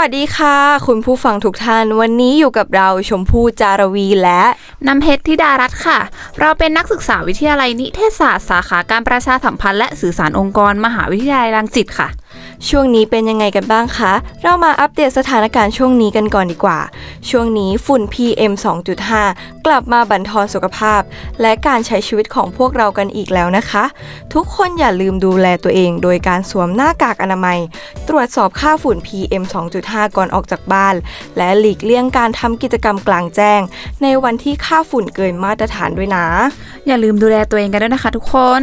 วัสดีค่ะ คุณผู้ฟังทุกท่านวันนี้อยู่กับเราชมพู่จารวีและน้ำเพชรธิดารัตน์ค่ะ เราเป็นนักศึกษาวิทยาลัยนิเทศศาสตร์สาขาการประชาสัมพันธ์และสื่อสารองค์กร มหาวิทยาลัยรังสิตค่ะ ช่วงนี้เป็นยังไงกันบ้างคะ เรามาอัปเดตสถานการณ์ช่วงนี้กันก่อนดีกว่า ช่วงนี้ฝุ่น PM 2.5 กลับมาบั่นทอนสุขภาพ และการใช้ชีวิตของพวกเรากันอีกแล้วนะคะ ทุกคนอย่าลืมดูแลตัวเอง โดยการสวมหน้ากากอนามัย ตรวจสอบค่าฝุ่น PM 2.5 ก่อนออกจากบ้าน และหลีกเลี่ยงการทำกิจกรรมกลางแจ้ง ในวันที่ค่าฝุ่นเกินมาตรฐานด้วยนะ อย่าลืมดูแลตัวเองกันด้วยนะคะ ทุกคน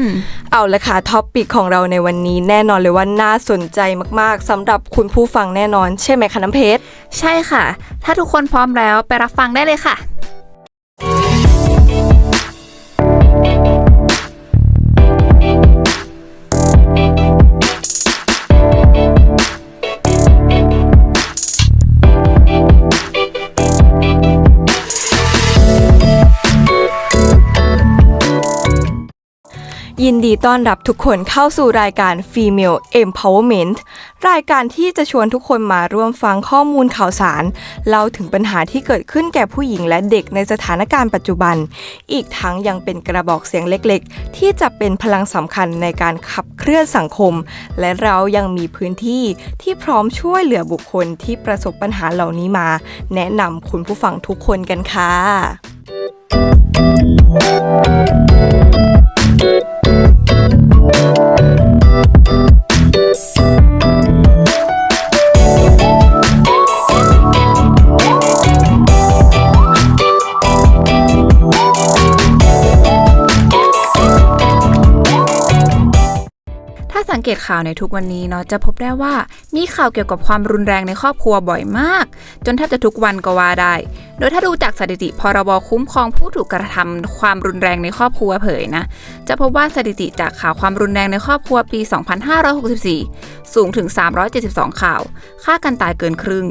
เอาละค่ะท็อปปิกของเราในวันนี้แน่นอนเลยว่าน่าสนใจมากๆสำหรับคุณผู้ฟังแน่นอน ใช่ไหมคะน้ำเพชร ใช่ค่ะ ถ้าทุกคนพร้อมแล้วไปรับฟังได้เลยค่ะ ยินดีต้อนรับทุกคนเข้าสู่รายการ Female Empowerment รายการที่จะชวนทุกคนมาร่วมฟังข้อมูลข่าวสาร เล่าถึงปัญหาที่เกิดขึ้นแก่ผู้หญิงและเด็กในสถานการณ์ปัจจุบัน อีกทั้งยังเป็นกระบอกเสียงเล็กๆ ที่จะเป็นพลังสำคัญในการขับเคลื่อนสังคม และเรายังมีพื้นที่ที่พร้อมช่วยเหลือบุคคลที่ประสบปัญหาเหล่านี้มา แนะนำคุณผู้ฟังทุกคนกันค่ะถ้า เกตข่าวในทุกวันนี้เนาะจะพบได้ว่ามีข่าวเกี่ยวกับความรุนแรงในครอบครัวบ่อยมาก จนแทบจะทุกวันก็ว่าได้ โดยถ้าดูจากสถิติพรบคุ้มครองผู้ถูกกระทำความรุนแรงในครอบครัวเผยนะ จะพบว่าสถิติจากข่าวความรุนแรงในครอบครัวปี 2564 สูงถึง 372 ข่าวฆ่ากันตายเกินครึ่ง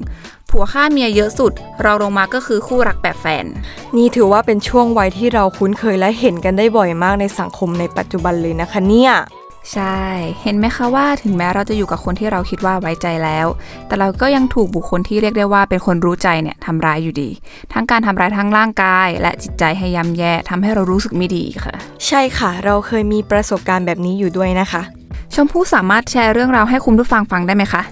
ผัวฆ่าเมียเยอะสุด เราลงมาก็คือคู่รักแบบแฟน นี่ถือว่าเป็นช่วงวัยที่เราคุ้นเคยและเห็นกันได้บ่อยมากในสังคมในปัจจุบันเลยนะคะเนี่ย ใช่ เห็นไหมคะว่าถึงแม้เราจะอยู่กับคนที่เราคิดว่าไว้ใจแล้ว แต่เราก็ยังถูกบุคคลที่เรียกได้ว่าเป็นคนรู้ใจเนี่ยทำร้ายอยู่ดี ทั้งการทำร้ายทั้งร่างกาย และจิตใจให้ย่ำแย่ทำให้เรารู้สึกไม่ดีค่ะ ใช่ค่ะ เราเคยมีประสบการณ์แบบนี้อยู่ด้วยนะคะ ชมพู่สามารถแชร์เรื่องราวให้คุณผู้ฟังฟังได้ไหมคะ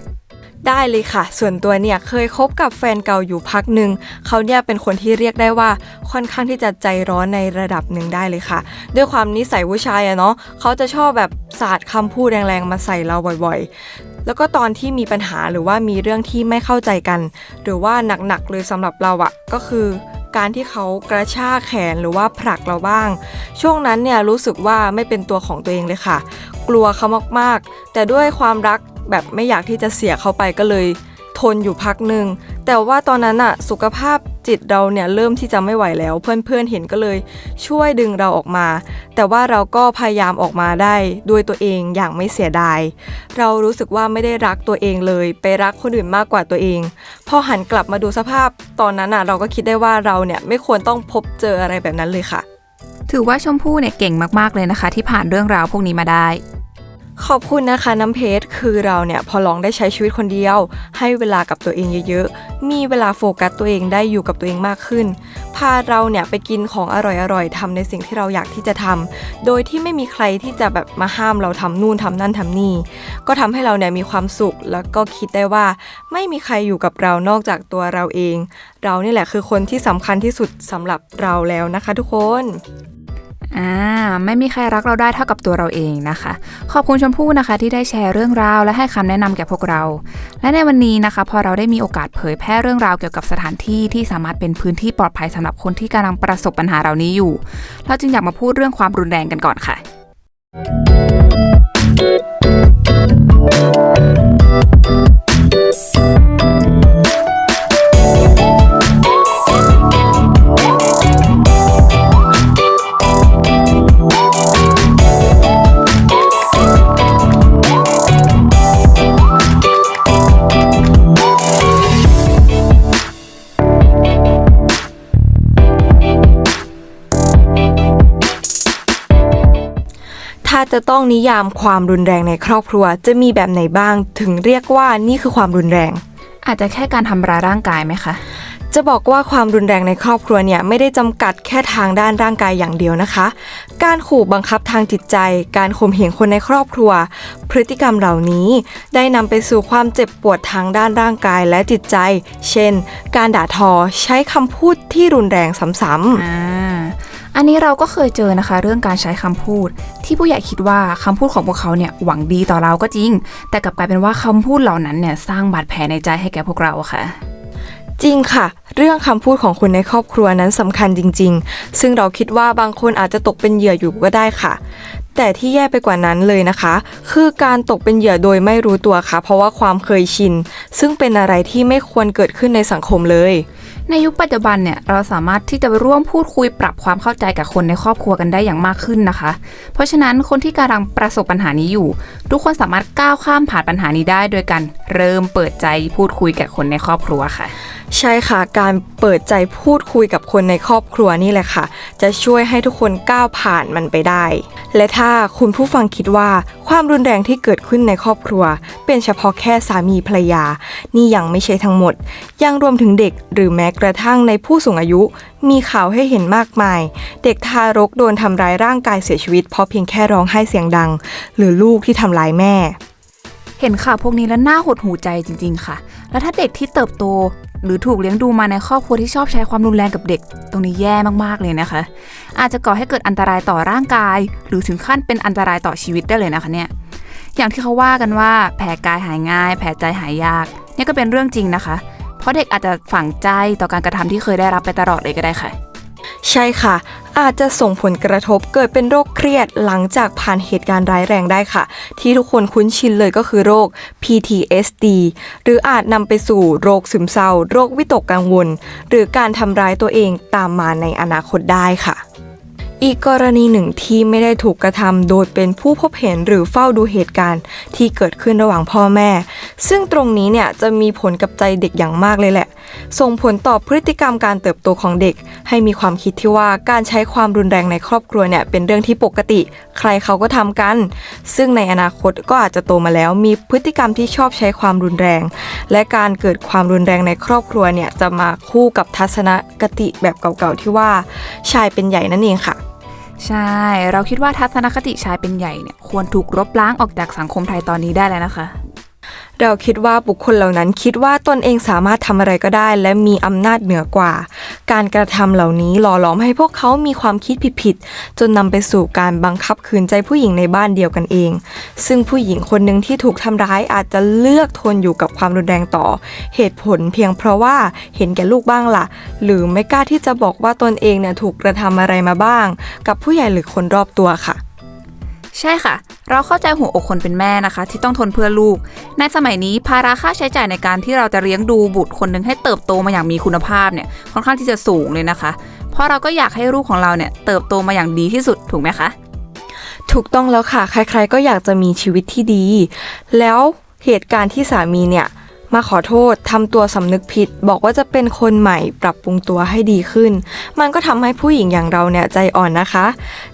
ได้เลยค่ะ ส่วนตัวเนี่ยเคยคบกับแฟนเก่าอยู่พักหนึ่งเขาเนี่ยเป็นคนที่เรียกได้ว่าค่อนข้างที่จะใจร้อนในระดับหนึ่งได้เลยค่ะ ด้วยความนิสัยผู้ชายอะเนาะเขาจะชอบแบบสาดคำพูดแรงๆมาใส่เราบ่อยๆ แล้วก็ตอนที่มีปัญหาหรือว่ามีเรื่องที่ไม่เข้าใจกัน หรือว่าหนักๆเลยสำหรับเราอะก็คือการที่เขากระชากแขนหรือว่าผลักเราบ้าง ช่วงนั้นเนี่ยรู้สึกว่าไม่เป็นตัวของตัวเองเลยค่ะ กลัวเขามากๆ แต่ด้วยความรัก แบบไม่อยากที่จะเสียเขาไปก็เลยทนอยู่พักหนึ่งแต่ว่าตอนนั้นอะสุขภาพจิตเราเนี่ยเริ่มที่จะไม่ไหวแล้ว เพื่อนๆเห็นก็เลยช่วยดึงเราออกมา แต่ว่าเราก็พยายามออกมาได้ด้วยตัวเองอย่างไม่เสียดาย เรารู้สึกว่าไม่ได้รักตัวเองเลย ไปรักคนอื่นมากกว่าตัวเอง พอหันกลับมาดูสภาพตอนนั้นอะเราก็คิดได้ว่าเราเนี่ยไม่ควรต้องพบเจออะไรแบบนั้นเลยค่ะ ถือว่าชมพู่เนี่ยเก่งมากๆเลยนะคะ ที่ผ่านเรื่องราวพวกนี้มาได้ ขอบคุณนะคะน้ำเพชรคือเราเนี่ยพอลองได้ใช้ชีวิตคนเดียว ให้เวลากับตัวเองเยอะๆ มีเวลาโฟกัสตัวเองได้อยู่กับตัวเองมากขึ้น พาเราเนี่ยไปกินของอร่อยๆทำในสิ่งที่เราอยากที่จะทำโดยที่ไม่มีใครที่จะแบบมาห้ามเราทำนู่นทำนั่นทำนี่ ก็ทำให้เราเนี่ยมีความสุขแล้วก็คิดได้ว่า ไม่มีใครอยู่กับเรานอกจากตัวเราเอง เรานี่แหละคือคนที่สำคัญที่สุดสำหรับเราแล้วนะคะ ทุกคน อ่าไม่มีใครรักเราได้เท่ากับตัวเราเองนะคะ ขอบคุณชมพู่นะคะที่ได้แชร์เรื่องราว และให้คำแนะนำแก่พวกเรา และในวันนี้นะคะ พอเราได้มีโอกาสเผยแพร่เรื่องราวเกี่ยวกับสถานที่ที่สามารถเป็นพื้นที่ปลอดภัยสำหรับคนที่กำลังประสบปัญหาเหล่านี้อยู่ เราจึงอยากมาพูดเรื่องความรุนแรงกันก่อนค่ะ ถ้าจะต้องนิยามความรุนแรงในครอบครัว จะมีแบบไหนบ้าง ถึงเรียกว่านี่คือความรุนแรง อาจจะแค่การทำร้ายร่างกายไหมคะ จะบอกว่าความรุนแรงในครอบครัวเนี่ยไม่ได้จำกัดแค่ทางด้านร่างกายอย่างเดียวนะคะ การขู่บังคับทางจิตใจ การข่มเหงคนในครอบครัว พฤติกรรมเหล่านี้ ได้นำไปสู่ความเจ็บปวดทางด้านร่างกายและจิตใจ เช่น การด่าทอใช้คำพูดที่รุนแรงซ้ำๆ อันนี้เราก็เคยเจอนะคะ เรื่องการใช้คำพูด ที่ผู้ใหญ่คิดว่าคำพูดของพวกเขาเนี่ยหวังดีต่อเราก็จริง แต่กลับกลายเป็นว่าคำพูดเหล่านั้นเนี่ยสร้างบาดแผลในใจให้แก่พวกเราค่ะ จริงค่ะ เรื่องคำพูดของคนในครอบครัวนั้นสำคัญจริง ๆ ซึ่งเราคิดว่าบางคนอาจจะตกเป็นเหยื่ออยู่ก็ได้ค่ะแต่ที่แย่ไปกว่านั้นเลยนะคะ คือการตกเป็นเหยื่อโดยไม่รู้ตัวค่ะ เพราะว่าความเคยชิน ซึ่งเป็นอะไรที่ไม่ควรเกิดขึ้นในสังคมเลย ในยุคปัจจุบันเนี่ยเราสามารถที่จะร่วมพูดคุยปรับความเข้าใจกับคนในครอบครัวกันได้อย่างมากขึ้นนะคะ เพราะฉะนั้นคนที่กำลังประสบปัญหานี้อยู่ ทุกคนสามารถก้าวข้ามผ่านปัญหานี้ได้ โดยการเริ่มเปิดใจพูดคุยกับคนในครอบครัวค่ะ ใช่ค่ะ การเปิดใจพูดคุยกับคนในครอบครัวนี่แหละค่ะ จะช่วยให้ทุกคนก้าวผ่านมันไปได้ และถ้าคุณผู้ฟังคิดว่าความรุนแรงที่เกิดขึ้นในครอบครัว เป็นเฉพาะแค่สามีภรรยา นี่ยังไม่ใช่ทั้งหมด ยังรวมถึงเด็กหรือแม้กระทั่งในผู้สูงอายุมีข่าวให้เห็นมากมาย เด็กทารกโดนทำร้ายร่างกายเสียชีวิตเพราะเพียงแค่ร้องไห้เสียงดัง หรือลูกที่ทำร้ายแม่ เห็นข่าวพวกนี้แล้วน่าหดหูใจจริง ๆ ค่ะ แล้วถ้าเด็กที่เติบโต หรือถูกเลี้ยงดูมาในครอบครัวที่ชอบใช้ความรุนแรงกับเด็ก ตรงนี้แย่มากๆเลยนะคะ อาจจะก่อให้เกิดอันตรายต่อร่างกาย หรือถึงขั้นเป็นอันตรายต่อชีวิตได้เลยนะคะเนี่ยอย่างที่เขาว่ากันว่าแผลกายหายง่าย แผลใจหายยากเนี่ยก็เป็นเรื่องจริงนะคะเราะเด็กอาจจะฝังใจต่อการกระทำที่เคยได้รับไปตลอดเลยก็ได้ค่ะ ใช่ค่ะ อาจจะส่งผลกระทบเกิดเป็นโรคเครียดหลังจากผ่านเหตุการณ์ร้ายแรงได้ค่ะ ที่ทุกคนคุ้นชินเลยก็คือโรค PTSD หรืออาจนำไปสู่โรคซึมเศร้า โรควิตกกังวล หรือการทำร้ายตัวเองตามมาในอนาคตได้ค่ะ อีกกรณีหนึ่งที่ไม่ได้ถูกกระทำโดยเป็นผู้พบเห็นหรือเฝ้าดูเหตุการณ์ ที่เกิดขึ้นระหว่างพ่อแม่ ซึ่งตรงนี้เนี่ยจะมีผลกับใจเด็กอย่างมากเลยแหละ ส่งผลต่อพฤติกรรมการเติบโตของเด็ก ให้มีความคิดที่ว่าการใช้ความรุนแรงในครอบครัวเนี่ยเป็นเรื่องที่ปกติ ใครเขาก็ทำกัน ซึ่งในอนาคตก็อาจจะโตมาแล้ว มีพฤติกรรมที่ชอบใช้ความรุนแรง และการเกิดความรุนแรงในครอบครัวเนี่ยจะมาคู่กับทัศนคติแบบเก่าๆที่ว่าชายเป็นใหญ่นั่นเองค่ะใช่ เราคิดว่าทัศนคติชายเป็นใหญ่เนี่ยควรถูกลบล้างออกจากสังคมไทยตอนนี้ได้แล้วนะคะ เราคิดว่าบุคคลเหล่านั้นคิดว่าตนเองสามารถทำอะไรก็ได้ และมีอำนาจเหนือกว่า การกระทำเหล่านี้หล่อหลอมให้พวกเขามีความคิดผิดๆจนนำไปสู่การบังคับขืนใจผู้หญิงในบ้านเดียวกันเอง ซึ่งผู้หญิงคนหนึ่งที่ถูกทำร้ายอาจจะเลือกทนอยู่กับความรุนแรงต่อ เหตุผลเพียงเพราะว่าเห็นแก่ลูกบ้างล่ะ หรือไม่กล้าที่จะบอกว่าตนเองเนี่ยถูกกระทำอะไรมาบ้าง กับผู้ใหญ่หรือคนรอบตัวค่ะ ใช่ค่ะ เราเข้าใจหัวอกคนเป็นแม่นะคะ ที่ต้องทนเพื่อลูก ในสมัยนี้ภาระค่าใช้จ่ายในการที่เราจะเลี้ยงดูบุตรคนหนึ่งให้เติบโตมาอย่างมีคุณภาพเนี่ยค่อนข้างที่จะสูงเลยนะคะ เพราะเราก็อยากให้ลูกของเราเนี่ยเติบโตมาอย่างดีที่สุดถูกไหมคะถูกต้องแล้วค่ะ ใครๆก็อยากจะมีชีวิตที่ดี แล้วเหตุการณ์ที่สามีเนี่ย มาขอโทษทำตัวสำนึกผิด บอกว่าจะเป็นคนใหม่ปรับปรุงตัวให้ดีขึ้น มันก็ทำให้ผู้หญิงอย่างเราเนี่ยใจอ่อนนะคะ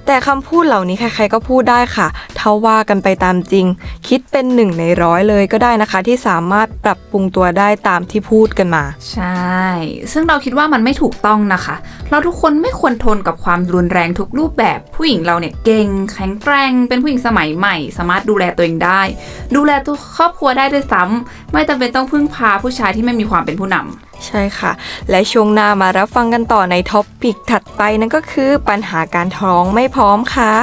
แต่คำพูดเหล่านี้ใครๆก็พูดได้ค่ะเท่าว่ากันไปตามจริง คิดเป็นหนึ่งในร้อยเลยก็ได้นะคะ ที่สามารถปรับปรุงตัวได้ตามที่พูดกันมา ใช่ ซึ่งเราคิดว่ามันไม่ถูกต้องนะคะ เราทุกคนไม่ควรทนกับความรุนแรงทุกรูปแบบผู้หญิงเราเนี่ยเก่งแข็งแกร่งเป็นผู้หญิงสมัยใหม่ สามารถดูแลตัวเองได้ ดูแลตัวครอบครัวได้ด้วยซ้ำไม่จำเป็นต้องพึ่งพาผู้ชายที่ไม่มีความเป็นผู้นำ ใช่ค่ะ และช่วงหน้ามารับฟังกันต่อในท็อปปิกถัดไปนั่นก็คือปัญหาการท้องไม่พร้อมค่ะ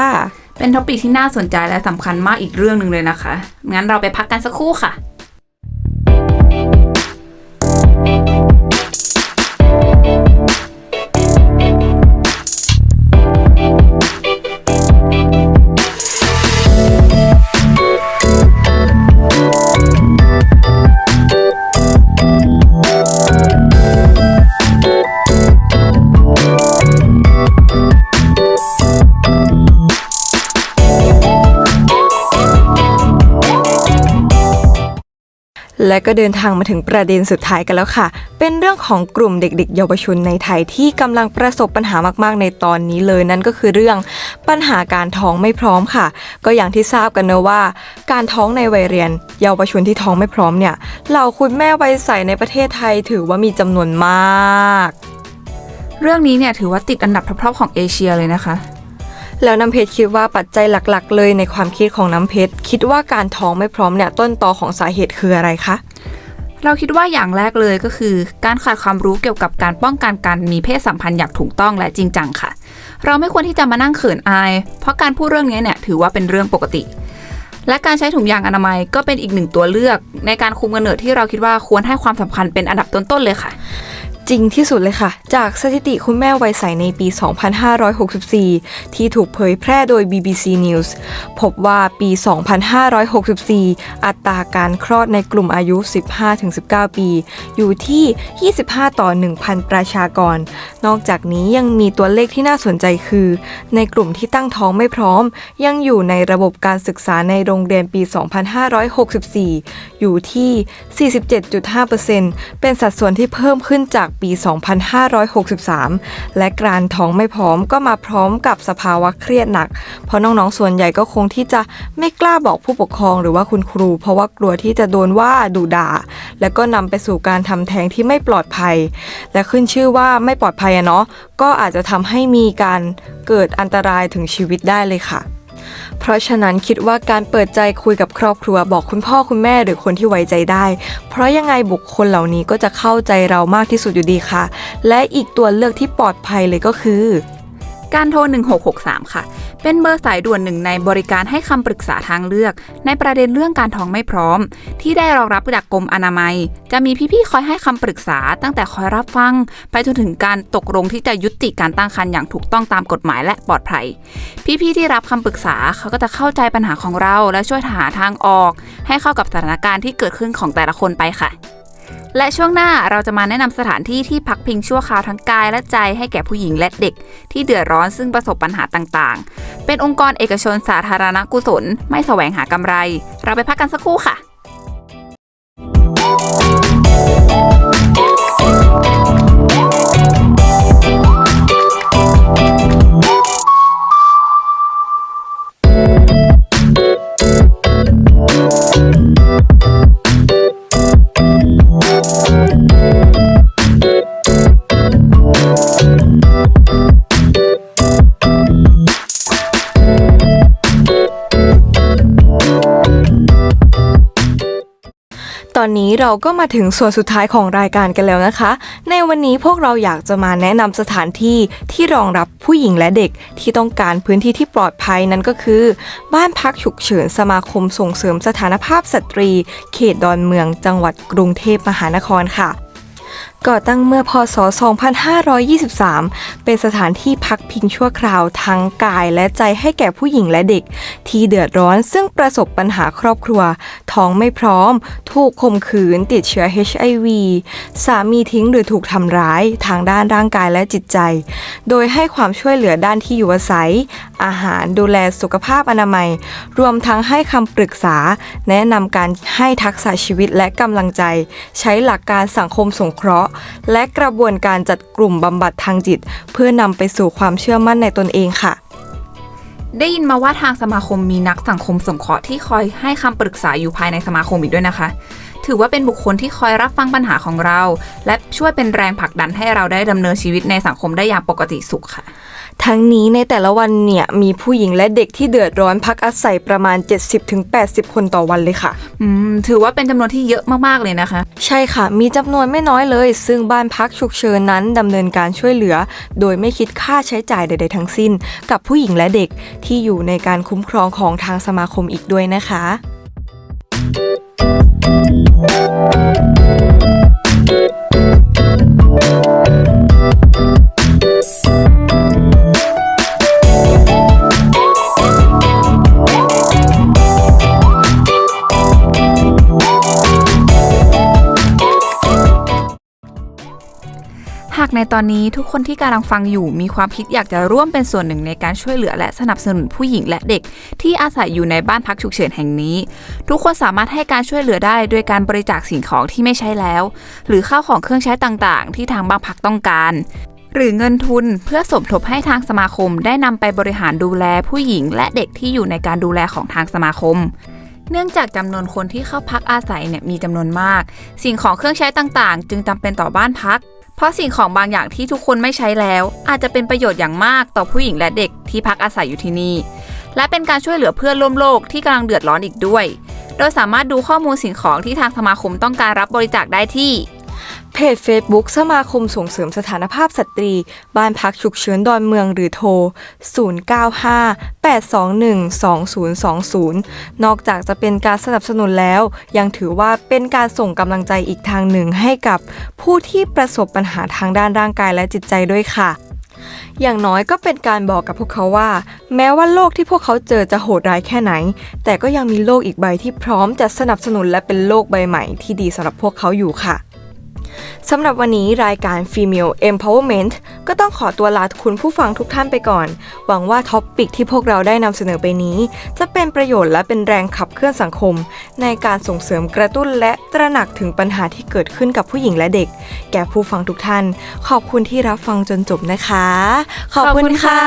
เป็นท็อปิกที่น่าสนใจและสำคัญมากอีกเรื่องหนึ่งเลยนะคะ งั้นเราไปพักกันสักครู่ค่ะ และก็เดินทางมาถึงประเด็นสุดท้ายกันแล้วค่ะ เป็นเรื่องของกลุ่มเด็ก ๆ เยาวชนในไทยที่กำลังประสบปัญหามาก ๆ ในตอนนี้เลยนั่นก็คือเรื่องปัญหาการท้องไม่พร้อมค่ะ ก็อย่างที่ทราบกันเนอะว่า การท้องในวัยเรียน เยาวชนที่ท้องไม่พร้อมเนี่ยเหล่าคุณแม่วัยใสในประเทศไทยถือว่ามีจำนวนมาก เรื่องนี้เนี่ยถือว่าติดอันดับท็อปๆของเอเชียเลยนะคะ แล้วน้ำเพชรคิดว่าปัจจัยหลักๆ เลยในความคิดของน้ำเพชรคิดว่าการท้องไม่พร้อมเนี่ยต้นตอของสาเหตุคืออะไรคะเราคิดว่าอย่างแรกเลยก็คือ การขาดความรู้เกี่ยวกับการป้องกันการมีเพศสัมพันธ์อย่างถูกต้องและจริงจังค่ะ เราไม่ควรที่จะมานั่งเขินอาย เพราะการพูดเรื่องนี้เนี่ยถือว่าเป็นเรื่องปกติ และการใช้ถุงยางอนามัยก็เป็นอีกหนึ่งตัวเลือก ในการคุมกำเนิดที่เราคิดว่าควรให้ความสำคัญเป็นอันดับต้นๆเลยค่ะ จริงที่สุดเลยค่ะ จากสถิติคุณแม่วัยใสในปี 2564 ที่ถูกเผยแพร่โดย BBC News พบว่าปี 2564 อัตราการคลอดในกลุ่มอายุ 15-19 ปี อยู่ที่ 25 ต่อ 1,000 ประชากร นอกจากนี้ยังมีตัวเลขที่น่าสนใจคือ ในกลุ่มที่ตั้งท้องไม่พร้อม ยังอยู่ในระบบการศึกษาในโรงเรียนปี 2564 อยู่ที่ 47.5%เป็นสัดส่วนที่เพิ่มขึ้นจากปี 2563 และการท้องไม่พร้อมก็มาพร้อมกับสภาวะเครียดหนัก เพราะน้องๆ ส่วนใหญ่ก็คงที่จะไม่กล้าบอกผู้ปกครองหรือว่าคุณครู เพราะว่ากลัวที่จะโดนว่าดูด่า และก็นำไปสู่การทำแท้งที่ไม่ปลอดภัย และขึ้นชื่อว่าไม่ปลอดภัยอะเนาะก็อาจจะทำให้มีการเกิดอันตรายถึงชีวิตได้เลยค่ะ เพราะฉะนั้นคิดว่าการเปิดใจคุยกับครอบครัวบอกคุณพ่อคุณแม่หรือคนที่ไว้ใจได้ เพราะยังไงบุคคลเหล่านี้ก็จะเข้าใจเรามากที่สุดอยู่ดีค่ะ และอีกตัวเลือกที่ปลอดภัยเลยก็คือ การโทร 1663 ค่ะ เป็นเบอร์สายด่วนหนึ่งในบริการให้คำปรึกษาทางเลือก ในประเด็นเรื่องการท้องไม่พร้อม ที่ได้รองรับจากกรมอนามัย จะมีพี่ๆคอยให้คำปรึกษา ตั้งแต่คอยรับฟัง ไปจนถึงการตกลงที่จะยุติการตั้งครรภ์อย่างถูกต้องตามกฎหมายและปลอดภัย พี่ๆที่รับคำปรึกษาเขาก็จะเข้าใจปัญหาของเรา และช่วยหาทางออก ให้เข้ากับสถานการณ์ที่เกิดขึ้นของแต่ละคนไปค่ะ และช่วงหน้าเราจะมาแนะนำสถานที่ที่พักพิงชั่วคราวทั้งกายและใจให้แก่ผู้หญิงและเด็ก ที่เดือดร้อนซึ่งประสบปัญหาต่างๆ เป็นองค์กรเอกชนสาธารณกุศล ไม่แสวงหากำไร เราไปพักกันสักครู่ค่ะ อนนี้เราก็มาถึงส่วนสุดท้ายของรายการกันแล้วนะคะ ในวันนี้พวกเราอยากจะมาแนะนำสถานที่ที่รองรับผู้หญิงและเด็กที่ต้องการพื้นที่ที่ปลอดภัยนั่นก็คือ บ้านพักฉุกเฉินสมาคมส่งเสริมสถานภาพสตรี เขตดอนเมืองจังหวัดกรุงเทพมหานครค่ะ ก่อตั้งเมื่อพศ 2523 เป็นสถานที่พักพิงชั่วคราวทั้งกายและใจให้แก่ผู้หญิงและเด็ก ที่เดือดร้อนซึ่งประสบปัญหาครอบครัว ท้องไม่พร้อม ถูกข่มขืนติดเชื้อ HIV สามีทิ้งหรือถูกทำร้ายทางด้านร่างกายและจิตใจ โดยให้ความช่วยเหลือด้านที่อยู่อาศัย อาหารดูแลสุขภาพอนามัย รวมทั้งให้คำปรึกษา แนะนำการให้ทักษะชีวิตและกำลังใจ ใช้หลักการสังคมสงเคราะห์และกระบวนการจัดกลุ่มบำบัดทางจิต เพื่อนำไปสู่ความเชื่อมั่นในตนเองค่ะ ได้ยินมาว่าทางสมาคมมีนักสังคมสงเคราะห์ที่คอยให้คำปรึกษาอยู่ภายในสมาคมอีกด้วยนะคะ ถือว่าเป็นบุคคลที่คอยรับฟังปัญหาของเรา และช่วยเป็นแรงผลักดันให้เราได้ดำเนินชีวิตในสังคมได้อย่างปกติสุขค่ะ ทั้งนี้ในแต่ละวันเนี่ยมีผู้หญิงและเด็กที่เดือดร้อนพักอาศัยประมาณ 70-80 คนต่อวันเลยค่ะ อืมถือว่าเป็นจำนวนที่เยอะมากๆเลยนะคะ ใช่ค่ะ มีจำนวนไม่น้อยเลย ซึ่งบ้านพักฉุกเฉินนั้นดำเนินการช่วยเหลือ โดยไม่คิดค่าใช้จ่ายใด ๆ ทั้งสิ้น กับผู้หญิงและเด็กที่อยู่ในการคุ้มครองของทางสมาคมอีกด้วยนะคะ อนอนนี้ทุกคนที่กำลังฟังอยู่มีความคิดอยากจะร่วมเป็นส่วนหนึ่งในการช่วยเหลือและสนับสนุนผู้หญิงและเด็ก ที่อาศัยอยู่ในบ้านพักฉุกเฉินแห่งนี้ ทุกคนสามารถให้การช่วยเหลือได้โดยการบริจาคสิ่งของที่ไม่ใช้แล้ว หรือข้าวของเครื่องใช้ต่างๆ ที่ทางบ้านพักต้องการหรือเงินทุนเพื่อสมทบให้ทางสมาคมได้นำไปบริหารดูแลผู้หญิงและเด็กที่อยู่ในการดูแลของทางสมาคม เนื่องจากจำนวนคนที่เข้าพักอาศัยเนี่ยมีจำนวนมาก สิ่งของเครื่องใช้ต่างๆ จึงจำเป็นต่อบ้านพัก เพราะสิ่งของบางอย่างที่ทุกคนไม่ใช้แล้ว อาจจะเป็นประโยชน์อย่างมากต่อผู้หญิงและเด็กที่พักอาศัยอยู่ที่นี่ และเป็นการช่วยเหลือเพื่อนร่วมโลกที่กำลังเดือดร้อนอีกด้วย โดยสามารถดูข้อมูลสิ่งของที่ทางสมาคมต้องการรับบริจาคได้ที่ เพจ Facebook สมาคมส่งเสริมสถานภาพสตรี บ้านพักฉุกเฉินดอนเมืองหรือโทร 0958212020 นอกจากจะเป็นการสนับสนุนแล้ว ยังถือว่าเป็นการส่งกำลังใจอีกทางหนึ่งให้กับผู้ที่ประสบปัญหาทางด้านร่างกายและจิตใจด้วยค่ะอย่างน้อยก็เป็นการบอกกับพวกเขาว่า แม้ว่าโลกที่พวกเขาเจอจะโหดร้ายแค่ไหน แต่ก็ยังมีโลกอีกใบที่พร้อมจะสนับสนุนและเป็นโลกใบใหม่ที่ดีสำหรับพวกเขาอยู่ค่ะ สำหรับวันนี้รายการ Female Empowerment ก็ต้องขอตัวลาคุณผู้ฟังทุกท่านไปก่อน หวังว่าท็อปปิกที่พวกเราได้นำเสนอไปนี้ จะเป็นประโยชน์และเป็นแรงขับเคลื่อนสังคม ในการส่งเสริมกระตุ้นและตระหนักถึงปัญหาที่เกิดขึ้นกับผู้หญิงและเด็ก แก่ผู้ฟังทุกท่าน ขอบคุณที่รับฟังจนจบนะคะ ขอบคุณค่ะ